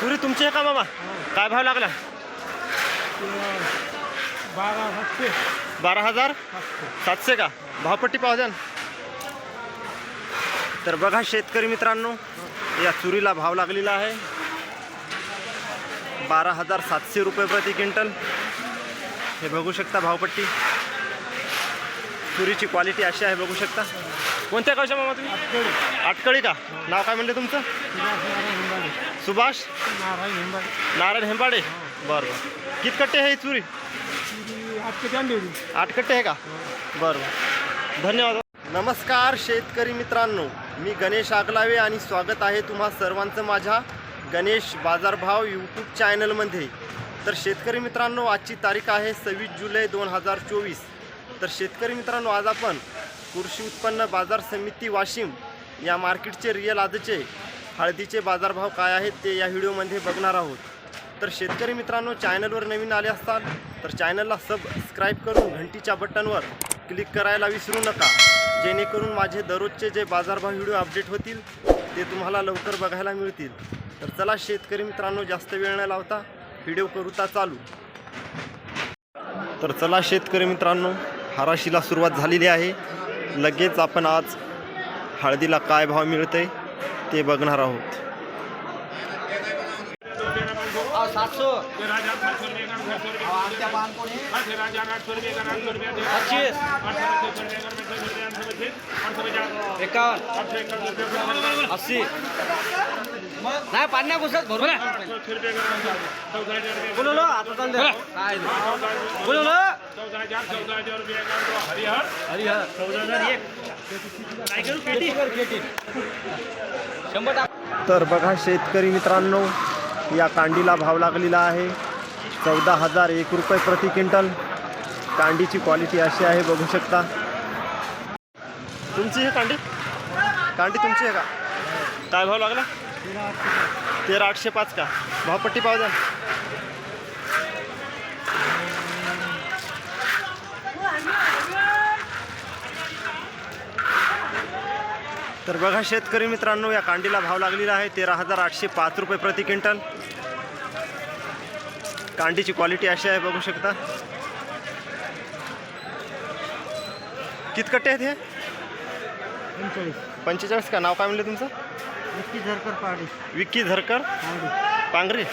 तुरी तुमची आहे का मामा? काय भाव लागला? बारा सातशे. बारा हजार? सातशे. का? भावपट्टी पाहू द्या ना. तर बघा शेतकरी मित्रांनो या चुरीला भाव लागलेला आहे. बारा हजार सातशे रुपये प्रति क्विंटल. हे बघू शकता भावपट्टी. तुरीची क्वालिटी अशी आहे बघू शकता. कोणत्या गावच्या मामा तुम्ही? आटकळी का? नाव काय म्हणले तुमचं? सुभाष? नारायण हेंबाडे. नारायण हेंबाडे बरं बरं. कितकट्टे आहे चुरी? आठ कट्टे आहे का? बरं बरं. धन्यवाद. नमस्कार शेतकरी मित्रांनो. मी गणेश आगलावे आणि स्वागत आहे तुम्हा सर्वांचं माझ्या गणेश बाजारभाव यूट्यूब चॅनलमध्ये तर शेतकरी मित्रांनो आजची तारीख आहे सव्वीस जुलै दोन हजार चोवीस. तर शेतकरी मित्रांनो आज आपण कृषी उत्पन्न बाजार समिती वाशिम या मार्केटचे रिअल आजचे हळदीचे बाजारभाव काय आहेत ते या व्हिडिओमध्ये बघणार आहोत. तर शेतकरी मित्रांनो चॅनलवर नवीन आले असताल तर चॅनलला सबस्क्राईब करून घंटीच्या बटनवर क्लिक करायला विसरू नका. जेणेकरून माझे दररोजचे जे बाजारभाव व्हिडिओ अपडेट होतील ते तुम्हाला लवकर बघायला मिळतील. तर चला शेतकरी मित्रांनो जास्त वेळ न लावता व्हिडिओ करूता चालू. तर चला शेतकरी मित्रांनो हाराशीला सुरुवात झालेली आहे. लगेच आपण आज हळदीला काय भाव मिळतंय ते बघणार आहोत. सात सौ पच्चीस. एकावन्न. अस्सी. नाही पाण्या तर बघा शेतकरी मित्रांनो या कांडीला भाव लागलेला आहे. चौदा हजार एक रुपये प्रति क्विंटल. कांडीची क्वालिटी अशी आहे बघू शकता. तुमची ही कांडी? कांडी तुमची आहे का? काय भाव लागला? तेरा आठशे पाच का? भावपट्टी पाव तर बघा शेतकरी मित्रांनो या कांडीला भाव लागलेला आहे तेरा हजार आठशे पाच रुपये प्रति क्विंटल. कांडीची क्वालिटी अशी आहे बघू शकता. कित कट्टे आहेत हे? पंचेचाळीस. का? नाव काय म्हणलं तुमचं? नक्की झरकर पाडी विक्की झरकर? पांगरी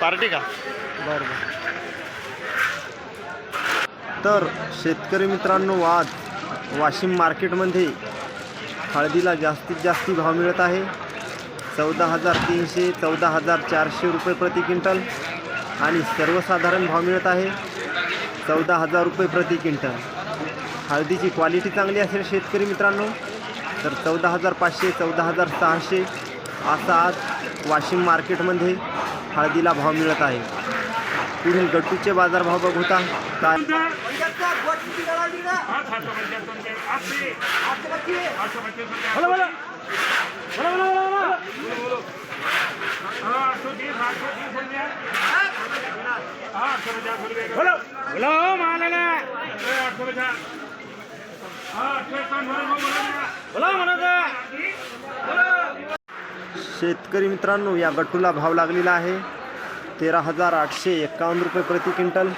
पार्टी का? बरं बरं. तर शेतकरी मित्रांनो आज वाशिम मार्केटमध्ये हळदीला जास्तीत जास्त भाव मिळत आहे. चौदा हजार तीनशे चौदा हजार चारशे रुपये प्रति क्विंटल आणि सर्वसाधारण भाव मिळत आहे. चौदा हजार रुपये प्रति क्विंटल. हळदीची क्वालिटी चांगली असेल शेतकरी मित्रांनो तर चौदा हजार पाचशे चौदा हजार सहाशे असा आज वाशिम मार्केटमध्ये हळदीला भाव मिळत आहे. पुढील गट्टूचे बाजारभाव बघूता काय शेतकरी मित्रांनो या गट्टूला भाव लागलेला आहे. तेरा हजार आठशे एक्कावन्न रुपये प्रति क्विंटल.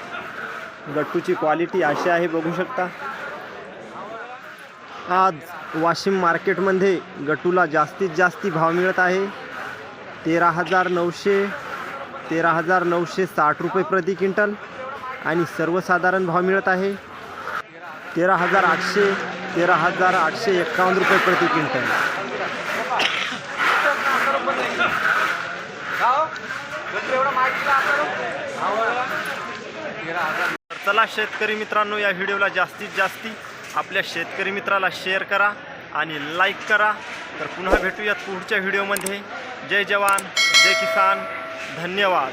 गट्टूची क्वालिटी अशी आहे बघू शकता. आज वाशिम मार्केटमध्ये गट्टूला जास्तीत जास्ती भाव मिळत आहे. तेरा हजार नऊशे तेरा हजार नऊशे साठ रुपये प्रति क्विंटल आणि सर्वसाधारण भाव मिळत आहे. तेरा हजार आठशे तेरा हजार आठशे एक्कावन्न रुपये प्रति क्विंटल. चला शेतकरी मित्रांनो या व्हिडिओला जास्तीत जास्ती आपल्या शेतकरी मित्राला शेअर करा आणि लाईक करा. तर पुन्हा भेटूयात पुढच्या व्हिडिओमध्ये. जय जवान जय किसान. धन्यवाद.